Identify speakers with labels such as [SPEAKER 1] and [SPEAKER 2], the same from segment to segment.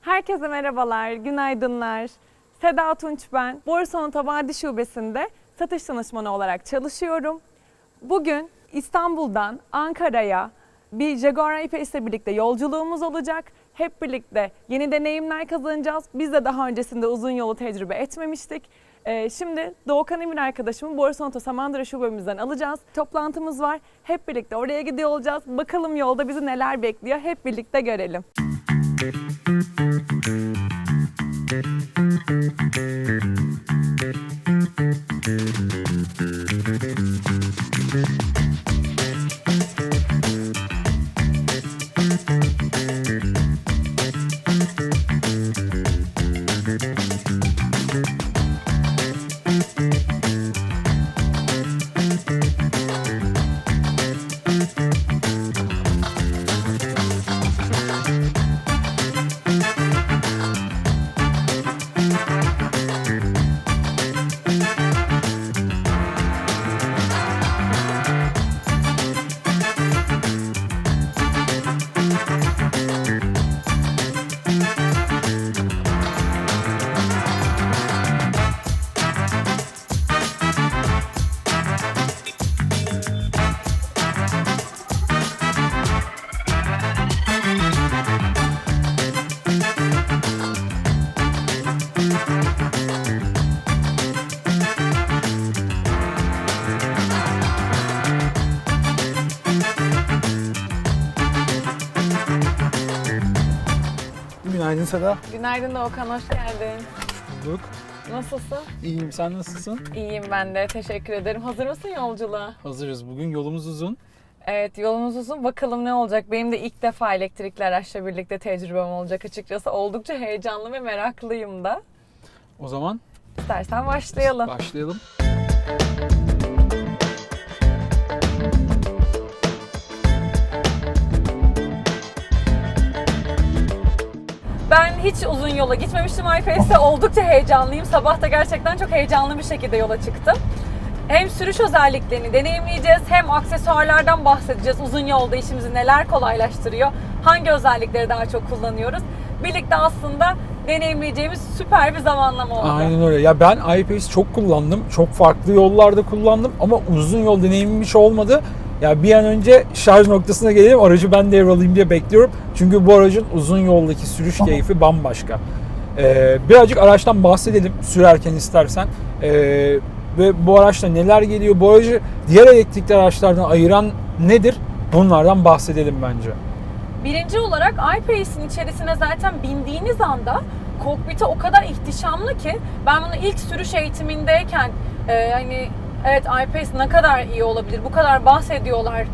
[SPEAKER 1] Herkese merhabalar, günaydınlar. Seda Tunç ben. Borsa Otomobil Şubesi'nde satış danışmanı olarak çalışıyorum. Bugün İstanbul'dan Ankara'ya bir Jaguar I-Pace ile birlikte yolculuğumuz olacak. Hep birlikte yeni deneyimler kazanacağız. Biz de daha öncesinde uzun yolu tecrübe etmemiştik. Ee, şimdi Doğukan Emin arkadaşımı Borsa Oto Samandıra şubemizden alacağız. Toplantımız var. Hep birlikte oraya gidiyor olacağız. Bakalım yolda bizi neler bekliyor. Hep birlikte görelim.
[SPEAKER 2] Günaydın Seda.
[SPEAKER 1] Günaydın Doğukan, hoş geldin.
[SPEAKER 2] Bulduk.
[SPEAKER 1] Nasılsın?
[SPEAKER 2] İyiyim, sen nasılsın?
[SPEAKER 1] İyiyim ben de, teşekkür ederim. Hazır mısın yolculuğa?
[SPEAKER 2] Hazırız. Bugün yolumuz uzun.
[SPEAKER 1] Evet, yolumuz uzun. Bakalım ne olacak? Benim de ilk defa elektrikli araçla birlikte tecrübem olacak açıkçası. Oldukça heyecanlı ve meraklıyım da.
[SPEAKER 2] O zaman
[SPEAKER 1] İstersen başlayalım.
[SPEAKER 2] başlayalım.
[SPEAKER 1] Ben hiç uzun yola gitmemiştim iPace'te. Oldukça heyecanlıyım. Sabah da gerçekten çok heyecanlı bir şekilde yola çıktım. Hem sürüş özelliklerini deneyimleyeceğiz hem aksesuarlardan bahsedeceğiz. Uzun yolda işimizi neler kolaylaştırıyor, hangi özellikleri daha çok kullanıyoruz. Birlikte aslında deneyimleyeceğimiz süper bir zamanlama oldu.
[SPEAKER 2] Aynen öyle. Ya ben iPace çok kullandım. Çok farklı yollarda kullandım ama uzun yol deneyimim hiç olmadı. Ya bir an önce şarj noktasına gelelim, aracı ben devralayım diye bekliyorum. Çünkü bu aracın uzun yoldaki sürüş keyfi bambaşka. Ee, birazcık araçtan bahsedelim sürerken istersen. Ee, ve bu araçta neler geliyor, bu aracı diğer elektrikli araçlardan ayıran nedir? Bunlardan bahsedelim bence.
[SPEAKER 1] Birinci olarak iPace'in içerisine zaten bindiğiniz anda kokpiti o kadar ihtişamlı ki ben bunu ilk sürüş eğitimindeyken e, hani evet iPace ne kadar iyi olabilir bu kadar bahsediyorlar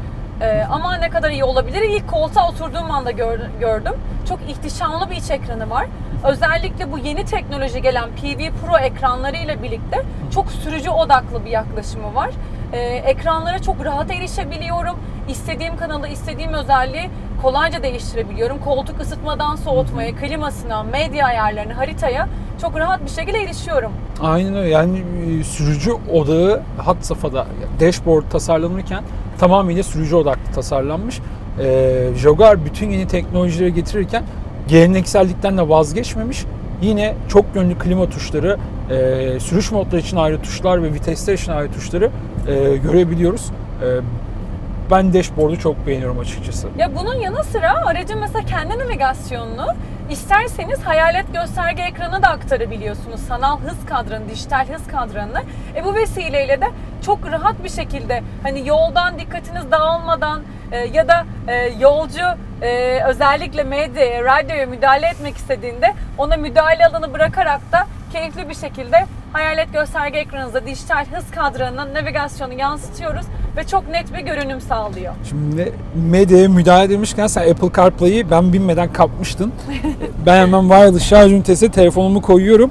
[SPEAKER 1] e, ama ne kadar iyi olabilir ilk koltuğa oturduğum anda gör- gördüm. Çok ihtişamlı bir iç ekranı var. Özellikle bu yeni teknoloji gelen PV Pro ekranlarıyla birlikte çok sürücü odaklı bir yaklaşımı var. E, ekranlara çok rahat erişebiliyorum. İstediğim kanalı, istediğim özelliği kolayca değiştirebiliyorum. Koltuk ısıtmadan soğutmaya, klimasına, medya ayarlarına, haritaya çok rahat bir şekilde erişiyorum.
[SPEAKER 2] Aynen öyle. Yani e, sürücü odağı hat safhada dashboard tasarlanırken tamamıyla sürücü odaklı tasarlanmış. Ee, Jaguar bütün yeni teknolojileri getirirken geleneksellikten de vazgeçmemiş. Yine çok yönlü klima tuşları, e, sürüş modları için ayrı tuşlar ve vitesler için ayrı tuşları e, görebiliyoruz. E, ben dashboard'u çok beğeniyorum açıkçası.
[SPEAKER 1] Ya bunun yanı sıra aracın mesela kendi navigasyonunu isterseniz hayalet gösterge ekranı da aktarabiliyorsunuz. Sanal hız kadranı, dijital hız kadranını. E bu vesileyle de çok rahat bir şekilde hani yoldan dikkatiniz dağılmadan e, ya da e, yolcu e, özellikle medyaya, radyoya müdahale etmek istediğinde ona müdahale alanı bırakarak da keyifli bir şekilde hayalet gösterge ekranınızda dijital hız kadranının navigasyonu yansıtıyoruz ve çok net bir görünüm sağlıyor.
[SPEAKER 2] Şimdi medyaya müdahale demişken sen Apple CarPlay'i ben binmeden kapmıştın. ben hemen wireless şarj ünitesi telefonumu koyuyorum.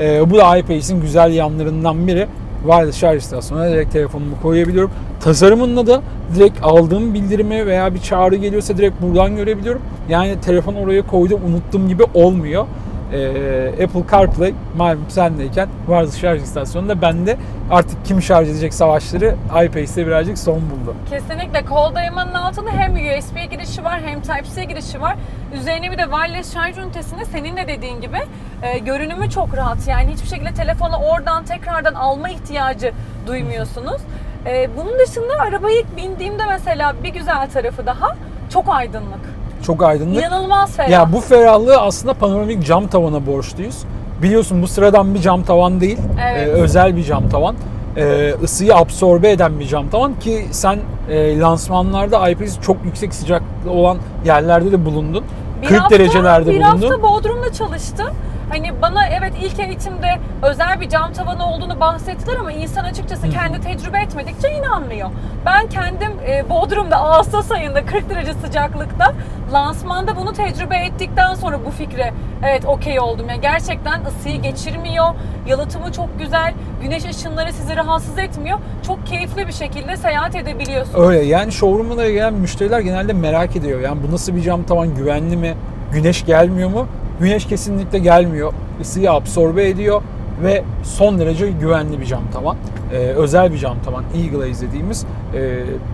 [SPEAKER 2] Ee, bu da iPace'in güzel yanlarından biri. Wireless şarj istasyonuna direkt telefonumu koyabiliyorum. Tasarımında da direkt aldığım bildirimi veya bir çağrı geliyorsa direkt buradan görebiliyorum. Yani telefon oraya koydum unuttum gibi olmuyor. E, Apple CarPlay malum sendeyken wireless şarj istasyonunda bende artık kim şarj edecek savaşları iPace'te birazcık son buldu.
[SPEAKER 1] Kesinlikle kol dayamanın altında hem USB girişi var hem Type-C girişi var. Üzerine bir de wireless şarj ünitesinde senin de dediğin gibi e, görünümü çok rahat. Yani hiçbir şekilde telefonu oradan tekrardan alma ihtiyacı duymuyorsunuz. E, bunun dışında arabaya ilk bindiğimde mesela bir güzel tarafı daha çok aydınlık.
[SPEAKER 2] Çok aydınlık.
[SPEAKER 1] İnanılmaz ferah.
[SPEAKER 2] Ya bu ferahlığı aslında panoramik cam tavana borçluyuz. Biliyorsun bu sıradan bir cam tavan değil.
[SPEAKER 1] Evet.
[SPEAKER 2] Ee, özel bir cam tavan. Ee, ısıyı absorbe eden bir cam tavan ki sen e, lansmanlarda IPS çok yüksek sıcaklığı olan yerlerde de bulundun.
[SPEAKER 1] Bir
[SPEAKER 2] 40
[SPEAKER 1] hafta-
[SPEAKER 2] derecelerde
[SPEAKER 1] bir
[SPEAKER 2] bulundun.
[SPEAKER 1] hafta Bodrum'da çalıştım. Hani bana evet ilk eğitimde özel bir cam tavanı olduğunu bahsettiler ama insan açıkçası kendi tecrübe etmedikçe inanmıyor. Ben kendim e, Bodrum'da Ağustos ayında 40 derece sıcaklıkta lansmanda bunu tecrübe ettikten sonra bu fikre evet okey oldum. Yani gerçekten ısıyı geçirmiyor, yalıtımı çok güzel, güneş ışınları sizi rahatsız etmiyor. Çok keyifli bir şekilde seyahat edebiliyorsunuz.
[SPEAKER 2] Öyle yani showroom'a gelen müşteriler genelde merak ediyor. Yani bu nasıl bir cam tavan güvenli mi? Güneş gelmiyor mu? Güneş kesinlikle gelmiyor. Isıyı absorbe ediyor ve son derece güvenli bir cam tavan. Ee, özel bir cam tavan. E-Glaze dediğimiz. Ee,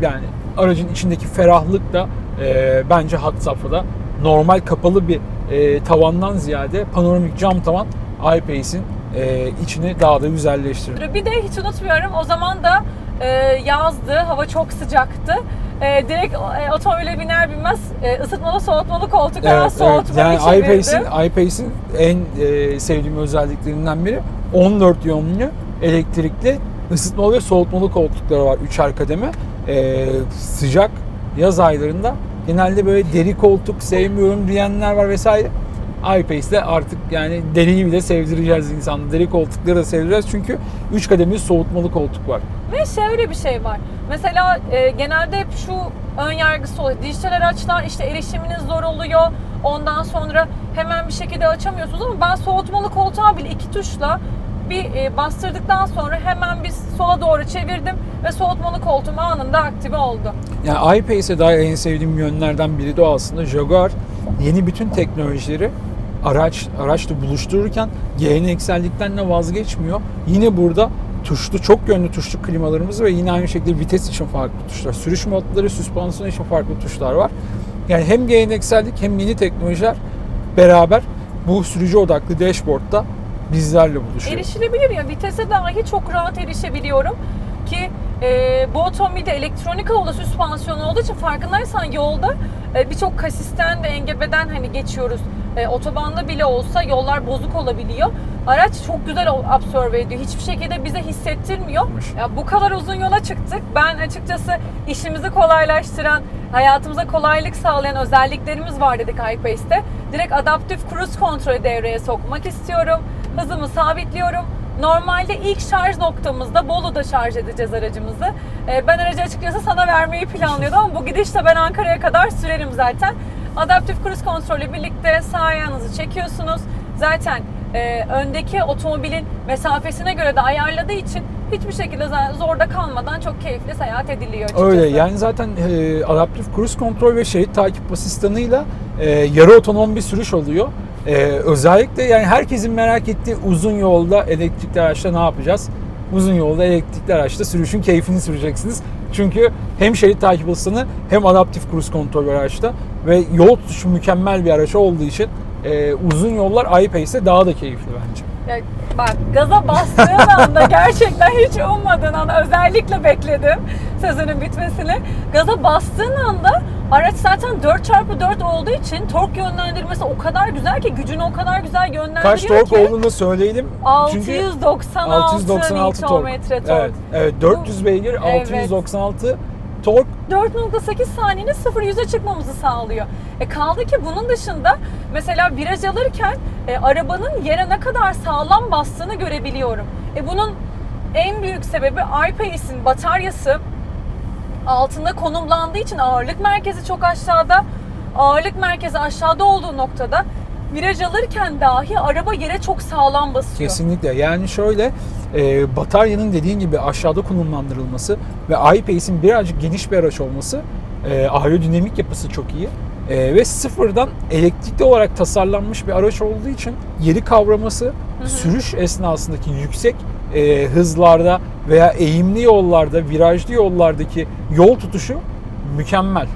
[SPEAKER 2] yani aracın içindeki ferahlık da e, bence hat safhada. Normal kapalı bir e, tavandan ziyade panoramik cam tavan iPace'in e, içini daha da güzelleştiriyor.
[SPEAKER 1] Bir de hiç unutmuyorum o zaman da e, yazdı, hava çok sıcaktı. E, direkt e, otomobile biner binmez e, ısıtmalı soğutmalı koltuklara soğutmayı
[SPEAKER 2] Yani
[SPEAKER 1] çevirdi.
[SPEAKER 2] iPace'in iPace'in en e, sevdiğim özelliklerinden biri 14 yönlü elektrikli ısıtmalı ve soğutmalı koltukları var. Üçer kademe. E, sıcak yaz aylarında genelde böyle deri koltuk sevmiyorum diyenler var vesaire. iPace'de artık yani deriyi bile sevdireceğiz insanlara. Deri koltukları da sevdireceğiz çünkü 3 kademeli soğutmalı koltuk var.
[SPEAKER 1] Ve şöyle bir şey var. Mesela e, genelde hep şu ön yargısı oluyor. Dijital araçlar işte erişiminiz zor oluyor. Ondan sonra hemen bir şekilde açamıyorsunuz ama ben soğutmalı koltuğa bile iki tuşla bir e, bastırdıktan sonra hemen bir sola doğru çevirdim ve soğutmalı koltuğum anında aktive oldu.
[SPEAKER 2] Yani iPace'e dair en sevdiğim yönlerden biri de aslında Jaguar yeni bütün teknolojileri araç araçla buluştururken geleneksellikten de vazgeçmiyor. Yine burada tuşlu çok yönlü tuşlu klimalarımız ve yine aynı şekilde vites için farklı tuşlar, sürüş modları, süspansiyon için farklı tuşlar var. Yani hem geleneksellik hem yeni teknolojiler beraber bu sürücü odaklı dashboard'da bizlerle buluşuyor.
[SPEAKER 1] Erişilebilir ya vitese dahi çok rahat erişebiliyorum ki e, bu otomobilde elektronik havalı süspansiyon olduğu için farkındaysan yolda e, birçok kasisten ve engebeden hani geçiyoruz. E, otobanda bile olsa yollar bozuk olabiliyor. Araç çok güzel absorbe ediyor. Hiçbir şekilde bize hissettirmiyor. Ya bu kadar uzun yola çıktık. Ben açıkçası işimizi kolaylaştıran, hayatımıza kolaylık sağlayan özelliklerimiz var dedik iPace'te. Direkt adaptif cruise kontrolü devreye sokmak istiyorum. Hızımı sabitliyorum. Normalde ilk şarj noktamızda Bolu'da şarj edeceğiz aracımızı. Ee, ben aracı açıkçası sana vermeyi planlıyordum ama bu gidişle ben Ankara'ya kadar sürerim zaten. Adaptif cruise kontrolü birlikte sağ ayağınızı çekiyorsunuz. Zaten e, öndeki otomobilin mesafesine göre de ayarladığı için hiçbir şekilde zorda kalmadan çok keyifli seyahat ediliyor açıkçası.
[SPEAKER 2] Öyle yani zaten e, adaptif cruise kontrol ve şerit takip asistanıyla e, yarı otonom bir sürüş oluyor. E, özellikle yani herkesin merak ettiği uzun yolda elektrikli araçta ne yapacağız? Uzun yolda elektrikli araçta sürüşün keyfini süreceksiniz. Çünkü hem şerit takip asistanı hem adaptif cruise kontrol araçta ve yol tutuşu mükemmel bir araç olduğu için e, uzun yollar iPace'de daha da keyifli bence.
[SPEAKER 1] Ya bak gaza bastığın anda gerçekten hiç ummadığın anda özellikle bekledim sözünün bitmesini. Gaza bastığın anda araç zaten 4x4 olduğu için tork yönlendirmesi o kadar güzel ki gücünü o kadar güzel yönlendiriyor
[SPEAKER 2] Kaç tork
[SPEAKER 1] ki.
[SPEAKER 2] olduğunu söyleyelim. Çünkü
[SPEAKER 1] 696,
[SPEAKER 2] 696 tork.
[SPEAKER 1] Tork.
[SPEAKER 2] Evet, evet 400 beygir,
[SPEAKER 1] Evet.
[SPEAKER 2] 696 tork
[SPEAKER 1] 4.8 saniyede 0-100'e çıkmamızı sağlıyor. E kaldı ki bunun dışında mesela viraj alırken e, arabanın yere ne kadar sağlam bastığını görebiliyorum. E bunun en büyük sebebi iPace'in bataryası altında konumlandığı için ağırlık merkezi çok aşağıda. Ağırlık merkezi aşağıda olduğu noktada viraj alırken dahi araba yere çok sağlam basıyor.
[SPEAKER 2] Kesinlikle. Yani şöyle e, bataryanın dediğin gibi aşağıda konumlandırılması ve iPace'in birazcık geniş bir araç olması e, aerodinamik yapısı çok iyi. Ee, ve sıfırdan elektrikli olarak tasarlanmış bir araç olduğu için yeri kavraması, sürüş esnasındaki yüksek e, hızlarda veya eğimli yollarda, virajlı yollardaki yol tutuşu mükemmel.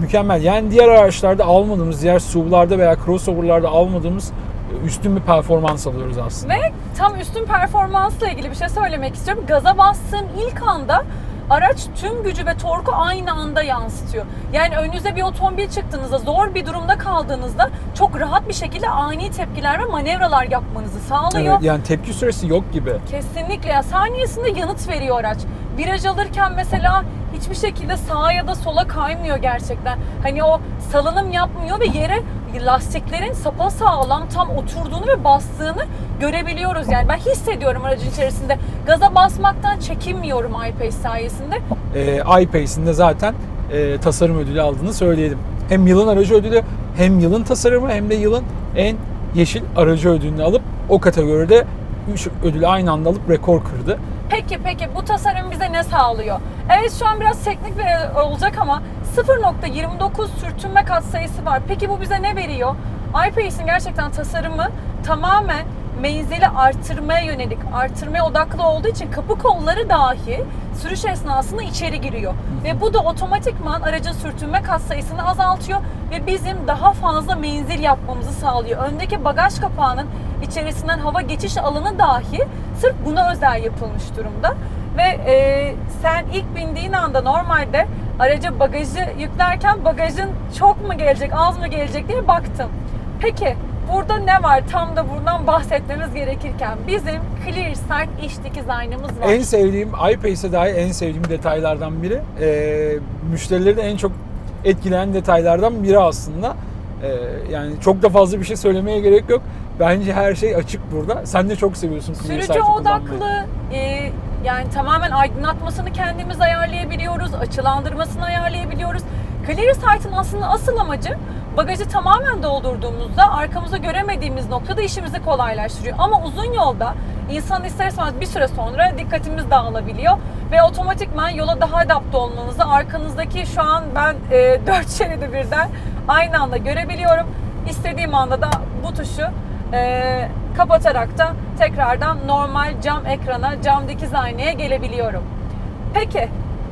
[SPEAKER 2] Mükemmel. Yani diğer araçlarda almadığımız, diğer SUV'larda veya crossover'larda almadığımız e, üstün bir performans alıyoruz aslında.
[SPEAKER 1] Ve tam üstün performansla ilgili bir şey söylemek istiyorum. Gaza bastığım ilk anda araç tüm gücü ve torku aynı anda yansıtıyor. Yani önünüze bir otomobil çıktığınızda, zor bir durumda kaldığınızda çok rahat bir şekilde ani tepkiler ve manevralar yapmanızı sağlıyor.
[SPEAKER 2] Evet, yani tepki süresi yok gibi.
[SPEAKER 1] Kesinlikle ya saniyesinde yanıt veriyor araç. Viraj alırken mesela hiçbir şekilde sağa ya da sola kaymıyor gerçekten. Hani o salınım yapmıyor ve yere lastiklerin sapasağlam tam oturduğunu ve bastığını görebiliyoruz. Yani ben hissediyorum aracın içerisinde. Gaza basmaktan çekinmiyorum iPace sayesinde.
[SPEAKER 2] e, iPace'in de zaten e, tasarım ödülü aldığını söyleyelim. Hem yılın aracı ödülü hem yılın tasarımı hem de yılın en yeşil aracı ödülünü alıp o kategoride 3 ödülü aynı anda alıp rekor kırdı.
[SPEAKER 1] Peki peki bu tasarım bize ne sağlıyor? Evet şu an biraz teknik bir olacak ama 0.29 sürtünme katsayısı var. Peki bu bize ne veriyor? iPace'in gerçekten tasarımı tamamen menzili artırmaya yönelik, artırmaya odaklı olduğu için kapı kolları dahi sürüş esnasında içeri giriyor. Ve bu da otomatikman aracın sürtünme katsayısını azaltıyor ve bizim daha fazla menzil yapmamızı sağlıyor. Öndeki bagaj kapağının içerisinden hava geçiş alanı dahi sırf buna özel yapılmış durumda. Ve e, sen ilk bindiğin anda normalde araca bagajı yüklerken bagajın çok mu gelecek, az mı gelecek diye baktım. Peki burada ne var? Tam da buradan bahsetmemiz gerekirken bizim Clear Sight iç dikiz aynamız var.
[SPEAKER 2] En sevdiğim iPace'e dair en sevdiğim detaylardan biri. E, müşterileri de en çok etkileyen detaylardan biri aslında. E, yani çok da fazla bir şey söylemeye gerek yok. Bence her şey açık burada. Sen de çok seviyorsun Clear
[SPEAKER 1] Sürücü odaklı, e, yani tamamen aydınlatmasını kendimiz ayarlayabiliyoruz, açılandırmasını ayarlayabiliyoruz. Clear Sight'ın aslında asıl amacı bagajı tamamen doldurduğumuzda arkamızda göremediğimiz noktada işimizi kolaylaştırıyor. Ama uzun yolda insan ister istemez bir süre sonra dikkatimiz dağılabiliyor ve otomatikman yola daha adapte olmanızı arkanızdaki şu an ben e, dört şeridi birden aynı anda görebiliyorum. İstediğim anda da bu tuşu e, kapatarak da tekrardan normal cam ekrana, cam dikiz aynaya gelebiliyorum. Peki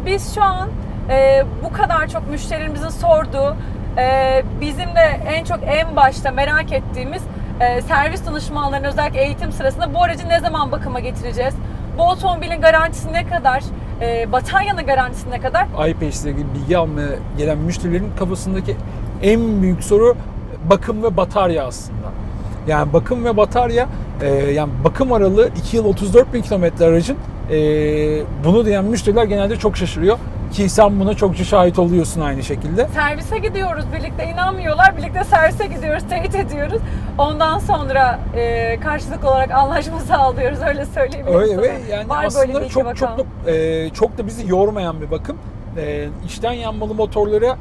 [SPEAKER 1] biz şu an e, bu kadar çok müşterimizin sorduğu, e, bizim de en çok en başta merak ettiğimiz e, servis danışmanlarının özellikle eğitim sırasında bu aracı ne zaman bakıma getireceğiz? Bu otomobilin garantisi ne kadar? E, bataryanın garantisi ne kadar?
[SPEAKER 2] iPace ile ilgili bilgi almaya gelen müşterilerin kafasındaki en büyük soru bakım ve batarya aslında. Yani bakım ve batarya e, yani bakım aralığı 2 yıl 34 bin kilometre aracın e, bunu diyen müşteriler genelde çok şaşırıyor ki sen buna çokça şahit oluyorsun aynı şekilde.
[SPEAKER 1] Servise gidiyoruz birlikte inanmıyorlar. Birlikte servise gidiyoruz, teyit ediyoruz. Ondan sonra e, karşılık olarak anlaşma sağlıyoruz öyle söyleyebilirim
[SPEAKER 2] Öyle
[SPEAKER 1] sana.
[SPEAKER 2] ve yani
[SPEAKER 1] Var böyle
[SPEAKER 2] aslında
[SPEAKER 1] iki
[SPEAKER 2] çok çok da e, çok da bizi yormayan bir bakım. E, içten yanmalı motorlara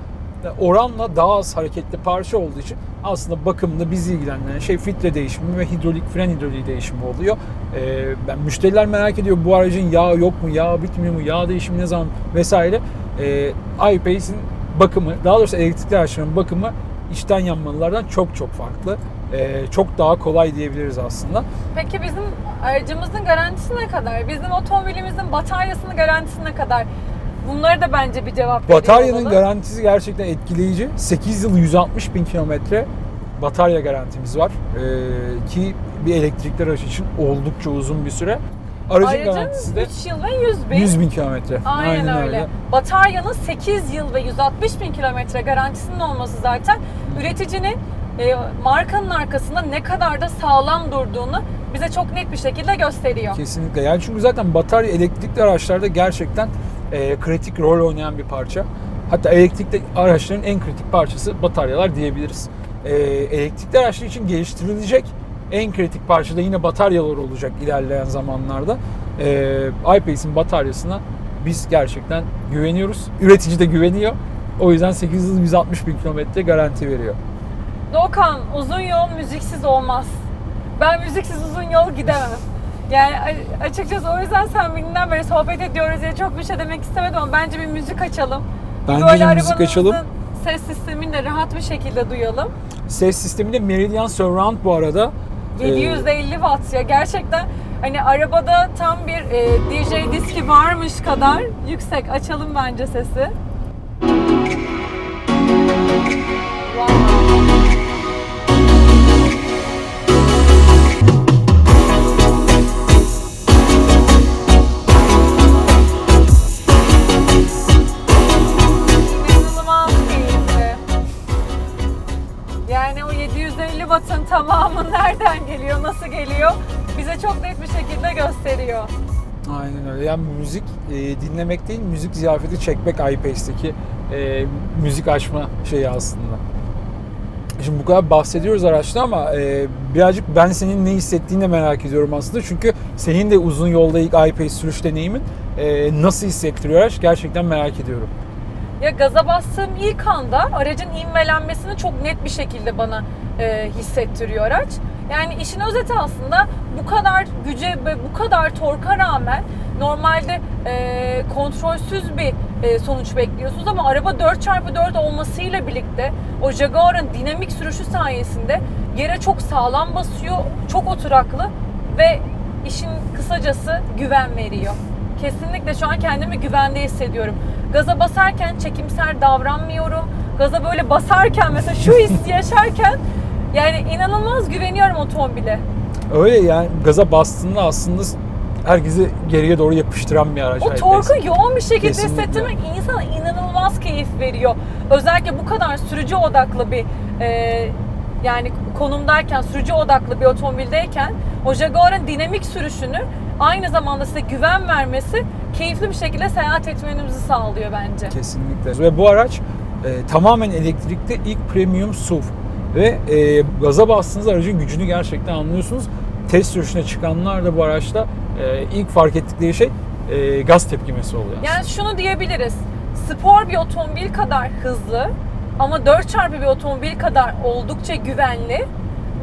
[SPEAKER 2] oranla daha az hareketli parça olduğu için aslında bakımda bizi ilgilendiren şey filtre değişimi ve hidrolik fren hidroliği değişimi oluyor. E, ben müşteriler merak ediyor bu aracın yağ yok mu, yağ bitmiyor mu, yağ değişimi ne zaman vesaire. E, iPace'in bakımı, daha doğrusu elektrikli araçların bakımı içten yanmalılardan çok çok farklı. E, çok daha kolay diyebiliriz aslında.
[SPEAKER 1] Peki bizim aracımızın garantisi ne kadar? Bizim otomobilimizin bataryasının garantisi ne kadar? Bunları da bence bir cevap veriyor
[SPEAKER 2] Bataryanın garantisi gerçekten etkileyici. 8 yıl 160 bin kilometre batarya garantimiz var. Ee, ki bir elektrikli araç için oldukça uzun bir süre. Aracın garantisi
[SPEAKER 1] Aracın
[SPEAKER 2] de
[SPEAKER 1] 3 yıl ve 100 bin.
[SPEAKER 2] 100 bin kilometre.
[SPEAKER 1] Aynen, öyle. Bataryanın 8 yıl ve 160 bin kilometre garantisinin olması zaten üreticinin e, markanın arkasında ne kadar da sağlam durduğunu bize çok net bir şekilde gösteriyor.
[SPEAKER 2] Kesinlikle. Yani çünkü zaten batarya elektrikli araçlarda gerçekten e, kritik rol oynayan bir parça. Hatta elektrikli araçların en kritik parçası bataryalar diyebiliriz. E, elektrikli araçlar için geliştirilecek en kritik parça da yine bataryalar olacak ilerleyen zamanlarda. E, iPace'in bataryasına biz gerçekten güveniyoruz. Üretici de güveniyor. O yüzden 8 yıl 160 bin kilometre garanti veriyor.
[SPEAKER 1] Doğukan uzun yol müziksiz olmaz. Ben müziksiz uzun yol gidemem. Yani açıkçası o yüzden sen birinden beri sohbet ediyoruz diye çok bir şey demek istemedim ama bence bir müzik açalım.
[SPEAKER 2] Bence
[SPEAKER 1] Böyle
[SPEAKER 2] de müzik açalım.
[SPEAKER 1] ses sistemini de rahat bir şekilde duyalım.
[SPEAKER 2] Ses sistemi de Meridian Surround bu arada. Ee,
[SPEAKER 1] 750 watt ya gerçekten hani arabada tam bir e, DJ diski varmış kadar yüksek. Açalım bence sesi. Yani
[SPEAKER 2] müzik e, dinlemek değil, müzik ziyafeti çekmek iPace'teki e, müzik açma şeyi aslında. Şimdi bu kadar bahsediyoruz araçta ama e, birazcık ben senin ne hissettiğini de merak ediyorum aslında. Çünkü senin de uzun yolda ilk iPace sürüş deneyimin e, nasıl hissettiriyor araç gerçekten merak ediyorum.
[SPEAKER 1] Ya gaza bastığım ilk anda aracın ivmelenmesini çok net bir şekilde bana e, hissettiriyor araç. Yani işin özeti aslında bu kadar güce ve bu kadar torka rağmen normalde e, kontrolsüz bir e, sonuç bekliyorsunuz ama araba 4x4 olmasıyla birlikte o Jaguar'ın dinamik sürüşü sayesinde yere çok sağlam basıyor, çok oturaklı ve işin kısacası güven veriyor. Kesinlikle şu an kendimi güvende hissediyorum. Gaza basarken çekimser davranmıyorum. Gaza böyle basarken mesela şu hissi yaşarken yani inanılmaz güveniyorum otomobile.
[SPEAKER 2] Öyle yani gaza bastığında aslında herkesi geriye doğru yapıştıran bir araç.
[SPEAKER 1] O torku yoğun bir şekilde
[SPEAKER 2] Kesinlikle.
[SPEAKER 1] hissettirmek insana inanılmaz keyif veriyor. Özellikle bu kadar sürücü odaklı bir e, yani konumdayken, sürücü odaklı bir otomobildeyken o Jaguar'ın dinamik sürüşünü aynı zamanda size güven vermesi keyifli bir şekilde seyahat etmenizi sağlıyor bence.
[SPEAKER 2] Kesinlikle. Ve bu araç e, tamamen elektrikli ilk premium SUV. Ve e, gaza bastığınız aracın gücünü gerçekten anlıyorsunuz. Test sürüşüne çıkanlar da bu araçta e, ilk fark ettikleri şey e, gaz tepkimesi oluyor.
[SPEAKER 1] Yani şunu diyebiliriz. Spor bir otomobil kadar hızlı ama 4x bir otomobil kadar oldukça güvenli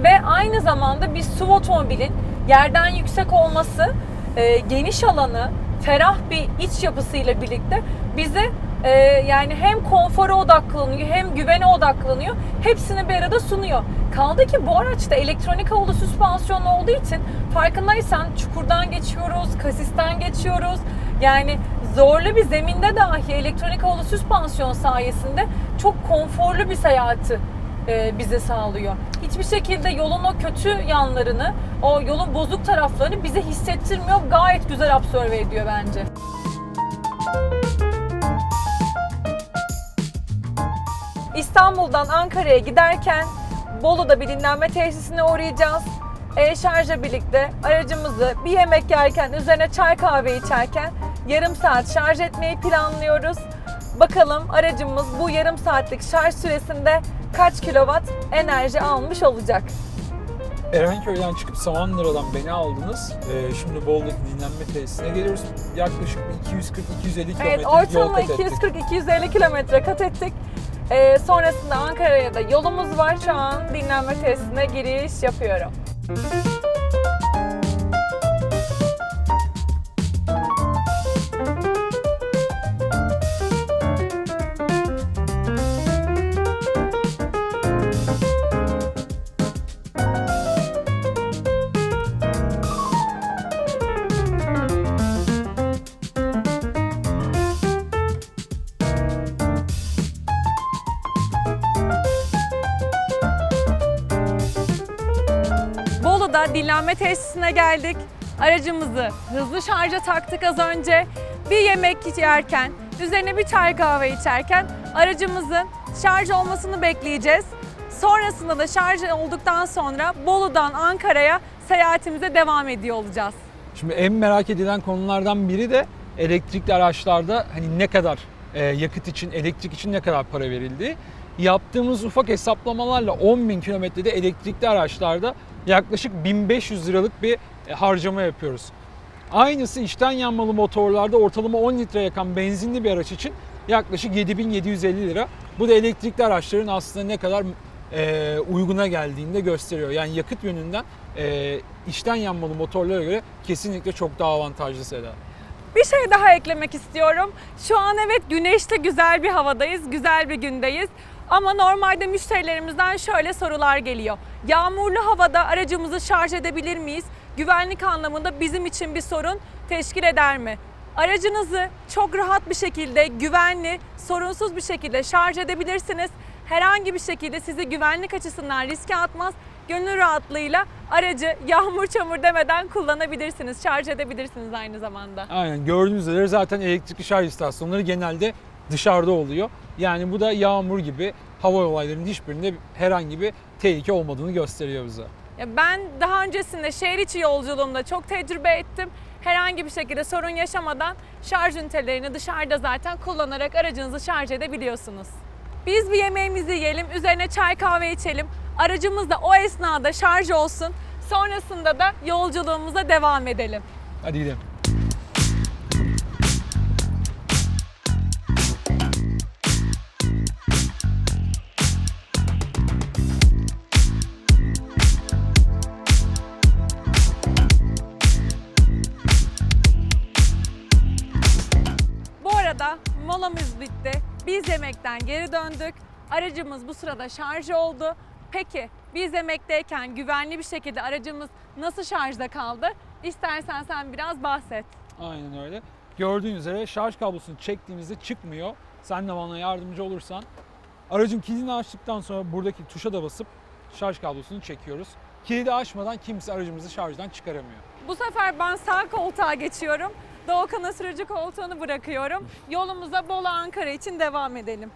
[SPEAKER 1] ve aynı zamanda bir SUV otomobilin yerden yüksek olması, e, geniş alanı, ferah bir iç yapısıyla birlikte bize e, yani hem konfora odaklanıyor hem güvene odaklanıyor. Hepsini bir arada sunuyor. Kaldı ki bu araçta elektronik havalı süspansiyon olduğu için farkındaysan çukurdan geçiyoruz, kasisten geçiyoruz. Yani zorlu bir zeminde dahi elektronik havalı süspansiyon sayesinde çok konforlu bir seyahati e, bize sağlıyor. Hiçbir şekilde yolun o kötü yanlarını, o yolun bozuk taraflarını bize hissettirmiyor. Gayet güzel absorbe ediyor bence. İstanbul'dan Ankara'ya giderken Bolu'da bir dinlenme tesisine uğrayacağız. E-şarjla birlikte aracımızı bir yemek yerken, üzerine çay kahve içerken yarım saat şarj etmeyi planlıyoruz. Bakalım aracımız bu yarım saatlik şarj süresinde kaç kilowatt enerji almış olacak?
[SPEAKER 2] Erenköy'den çıkıp Samandıra'dan beni aldınız. E, şimdi Bolu'daki dinlenme tesisine geliyoruz. Yaklaşık bir 240-250 kilometre
[SPEAKER 1] Evet,
[SPEAKER 2] yol
[SPEAKER 1] ortalama
[SPEAKER 2] kat ettik.
[SPEAKER 1] 240-250 kilometre kat ettik. Ee, sonrasında Ankara'ya da yolumuz var. Şu an dinlenme tesisine giriş yapıyorum. Bolu'da dinlenme tesisine geldik. Aracımızı hızlı şarja taktık az önce. Bir yemek yerken, üzerine bir çay kahve içerken aracımızın şarj olmasını bekleyeceğiz. Sonrasında da şarj olduktan sonra Bolu'dan Ankara'ya seyahatimize devam ediyor olacağız.
[SPEAKER 2] Şimdi en merak edilen konulardan biri de elektrikli araçlarda hani ne kadar e, yakıt için, elektrik için ne kadar para verildiği. Yaptığımız ufak hesaplamalarla 10.000 kilometrede elektrikli araçlarda yaklaşık 1500 liralık bir e, harcama yapıyoruz. Aynısı içten yanmalı motorlarda ortalama 10 litre yakan benzinli bir araç için yaklaşık 7750 lira. Bu da elektrikli araçların aslında ne kadar e, uyguna geldiğini de gösteriyor. Yani yakıt yönünden e, içten yanmalı motorlara göre kesinlikle çok daha avantajlı Seda.
[SPEAKER 1] Bir şey daha eklemek istiyorum. Şu an evet güneşli güzel bir havadayız, güzel bir gündeyiz. Ama normalde müşterilerimizden şöyle sorular geliyor. Yağmurlu havada aracımızı şarj edebilir miyiz? Güvenlik anlamında bizim için bir sorun teşkil eder mi? Aracınızı çok rahat bir şekilde, güvenli, sorunsuz bir şekilde şarj edebilirsiniz. Herhangi bir şekilde sizi güvenlik açısından riske atmaz. Gönül rahatlığıyla aracı yağmur çamur demeden kullanabilirsiniz, şarj edebilirsiniz aynı zamanda.
[SPEAKER 2] Aynen gördüğünüz üzere zaten elektrikli şarj istasyonları genelde dışarıda oluyor. Yani bu da yağmur gibi hava olaylarının hiçbirinde herhangi bir tehlike olmadığını gösteriyor bize.
[SPEAKER 1] Ya ben daha öncesinde şehir içi yolculuğumda çok tecrübe ettim. Herhangi bir şekilde sorun yaşamadan şarj ünitelerini dışarıda zaten kullanarak aracınızı şarj edebiliyorsunuz. Biz bir yemeğimizi yiyelim, üzerine çay kahve içelim. Aracımız da o esnada şarj olsun. Sonrasında da yolculuğumuza devam edelim.
[SPEAKER 2] Hadi gidelim.
[SPEAKER 1] Molamız bitti. Biz yemekten geri döndük. Aracımız bu sırada şarj oldu. Peki biz yemekteyken güvenli bir şekilde aracımız nasıl şarjda kaldı? İstersen sen biraz bahset.
[SPEAKER 2] Aynen öyle. Gördüğünüz üzere şarj kablosunu çektiğimizde çıkmıyor. Sen de bana yardımcı olursan. Aracın kilidini açtıktan sonra buradaki tuşa da basıp şarj kablosunu çekiyoruz. Kilidi açmadan kimse aracımızı şarjdan çıkaramıyor.
[SPEAKER 1] Bu sefer ben sağ koltuğa geçiyorum. Doğukan'a sürücü koltuğunu bırakıyorum. Yolumuza Bolu Ankara için devam edelim.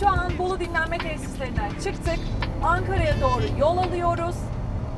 [SPEAKER 1] Şu an Bolu dinlenme tesislerinden çıktık. Ankara'ya doğru yol alıyoruz.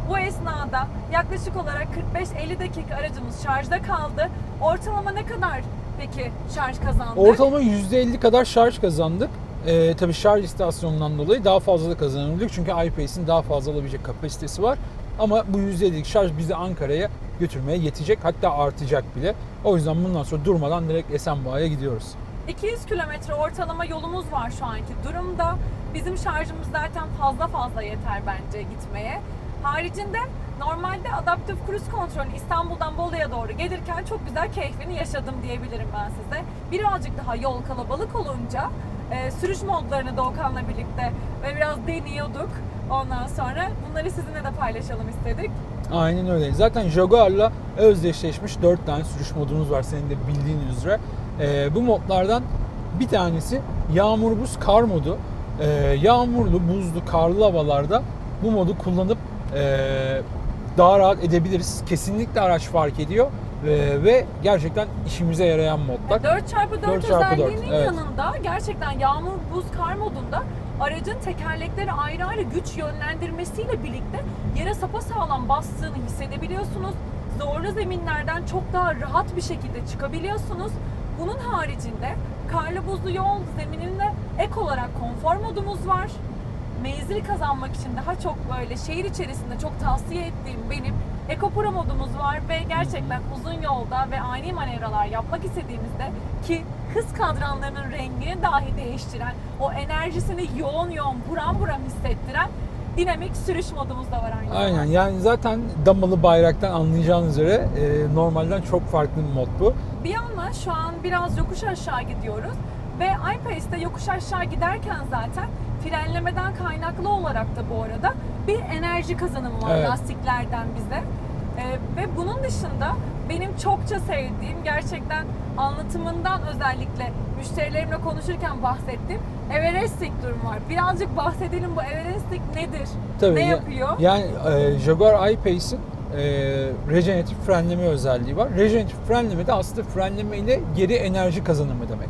[SPEAKER 1] Bu esnada yaklaşık olarak 45-50 dakika aracımız şarjda kaldı. Ortalama ne kadar peki şarj kazandık?
[SPEAKER 2] Ortalama %50 kadar şarj kazandık. Ee, tabii şarj istasyonundan dolayı daha fazla da kazanabildik. Çünkü iPace'in daha fazla alabilecek kapasitesi var. Ama bu %50'lik şarj bizi Ankara'ya götürmeye yetecek. Hatta artacak bile. O yüzden bundan sonra durmadan direkt Esenboğa'ya gidiyoruz.
[SPEAKER 1] 200 kilometre ortalama yolumuz var şu anki durumda. Bizim şarjımız zaten fazla fazla yeter bence gitmeye. Haricinde normalde adaptif cruise kontrolü İstanbul'dan Bolu'ya doğru gelirken çok güzel keyfini yaşadım diyebilirim ben size. Birazcık daha yol kalabalık olunca e, sürüş modlarını Doğukan'la birlikte ve biraz deniyorduk. Ondan sonra bunları sizinle de paylaşalım istedik.
[SPEAKER 2] Aynen öyle. Zaten Jaguar'la özdeşleşmiş 4 tane sürüş modumuz var senin de bildiğin üzere. Ee, bu modlardan bir tanesi yağmur buz kar modu. Ee, yağmurlu, buzlu, karlı havalarda bu modu kullanıp ee, daha rahat edebiliriz. Kesinlikle araç fark ediyor Ee, ve gerçekten işimize yarayan modlar.
[SPEAKER 1] 4x4
[SPEAKER 2] 4x4,
[SPEAKER 1] özelliğinin
[SPEAKER 2] evet.
[SPEAKER 1] yanında gerçekten yağmur, buz, kar modunda aracın tekerlekleri ayrı ayrı güç yönlendirmesiyle birlikte yere sapasağlam bastığını hissedebiliyorsunuz. Zorlu zeminlerden çok daha rahat bir şekilde çıkabiliyorsunuz. Bunun haricinde karlı buzlu yol zemininde ek olarak konfor modumuz var. Menzil kazanmak için daha çok böyle şehir içerisinde çok tavsiye ettiğim benim Eco Pro modumuz var ve gerçekten uzun yolda ve ani manevralar yapmak istediğimizde ki hız kadranlarının rengini dahi değiştiren, o enerjisini yoğun yoğun buram buram hissettiren dinamik sürüş modumuz da var aynı
[SPEAKER 2] Aynen yani zaten damalı bayraktan anlayacağınız üzere e, normalden çok farklı bir mod bu.
[SPEAKER 1] Bir yandan şu an biraz yokuş aşağı gidiyoruz ve iPace'de yokuş aşağı giderken zaten frenlemeden kaynaklı olarak da bu arada bir enerji kazanımı var
[SPEAKER 2] Evet.
[SPEAKER 1] lastiklerden bize. Ee, ve bunun dışında benim çokça sevdiğim gerçekten anlatımından özellikle müşterilerimle konuşurken bahsettiğim Everesting durum var. Birazcık bahsedelim bu Everesting nedir?
[SPEAKER 2] Tabii
[SPEAKER 1] ne
[SPEAKER 2] ya-
[SPEAKER 1] yapıyor?
[SPEAKER 2] Yani e, Jaguar I-Pace'in e, rejeneratif frenleme özelliği var. Rejeneratif frenleme de aslında frenleme ile geri enerji kazanımı demek.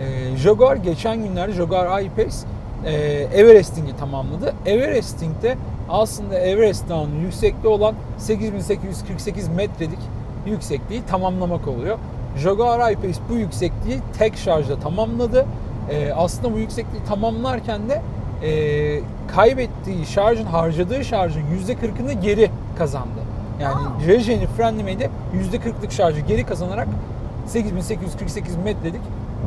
[SPEAKER 2] E, Jaguar geçen günlerde Jaguar I-Pace e, Everesting'i tamamladı. Everesting'de aslında Everest Dağı'nın yüksekliği olan 8848 metrelik yüksekliği tamamlamak oluyor. Jaguar I-Pace bu yüksekliği tek şarjda tamamladı. E, aslında bu yüksekliği tamamlarken de e, kaybettiği şarjın, harcadığı şarjın %40'ını geri kazandı. Yani
[SPEAKER 1] Aa.
[SPEAKER 2] Reje'nin frenlemeyi %40'lık şarjı geri kazanarak 8848 metrelik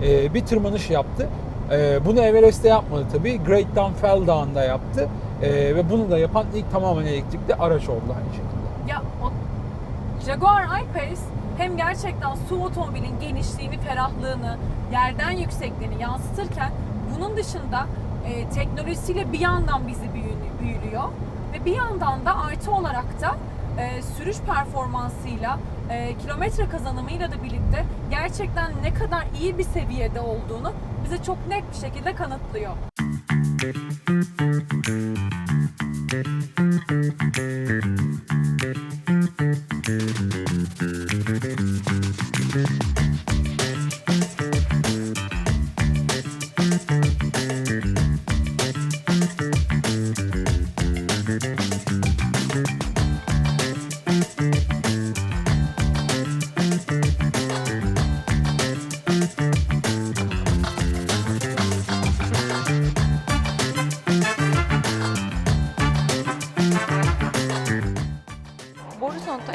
[SPEAKER 2] e, bir tırmanış yaptı. E, bunu Everest'te yapmadı tabii. Great Downfell Dağı'nda yaptı. E, ve bunu da yapan ilk tamamen elektrikli araç oldu aynı şekilde.
[SPEAKER 1] Ya o Jaguar I-Pace hem gerçekten su otomobilin genişliğini, ferahlığını, yerden yüksekliğini yansıtırken bunun dışında e, teknolojisiyle bir yandan bizi büyü- büyülüyor ve bir yandan da artı olarak da e, sürüş performansıyla, e, kilometre kazanımıyla da birlikte gerçekten ne kadar iyi bir seviyede olduğunu bize çok net bir şekilde kanıtlıyor.
[SPEAKER 3] Borisonto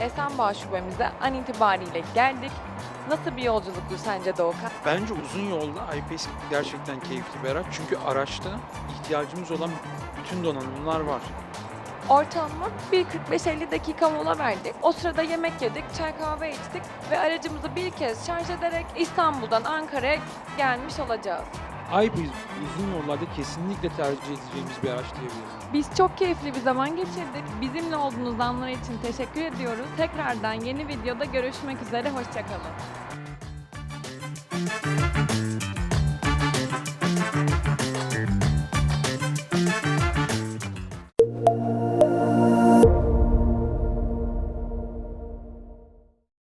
[SPEAKER 3] Esenboğa şubemize an itibariyle geldik. Nasıl bir yolculuktu sence Doğukan?
[SPEAKER 4] Bence uzun yolda iPace gerçekten keyifli bir araç. Çünkü araçta ihtiyacımız olan bütün donanımlar var.
[SPEAKER 3] Ortalama 1.45-50 dakika mola verdik. O sırada yemek yedik, çay kahve içtik ve aracımızı bir kez şarj ederek İstanbul'dan Ankara'ya gelmiş olacağız.
[SPEAKER 4] iPace uzun yollarda kesinlikle tercih edeceğimiz bir araç diyebiliriz.
[SPEAKER 3] Biz çok keyifli bir zaman geçirdik. Bizimle olduğunuz anlar için teşekkür ediyoruz. Tekrardan yeni videoda görüşmek üzere, hoşçakalın.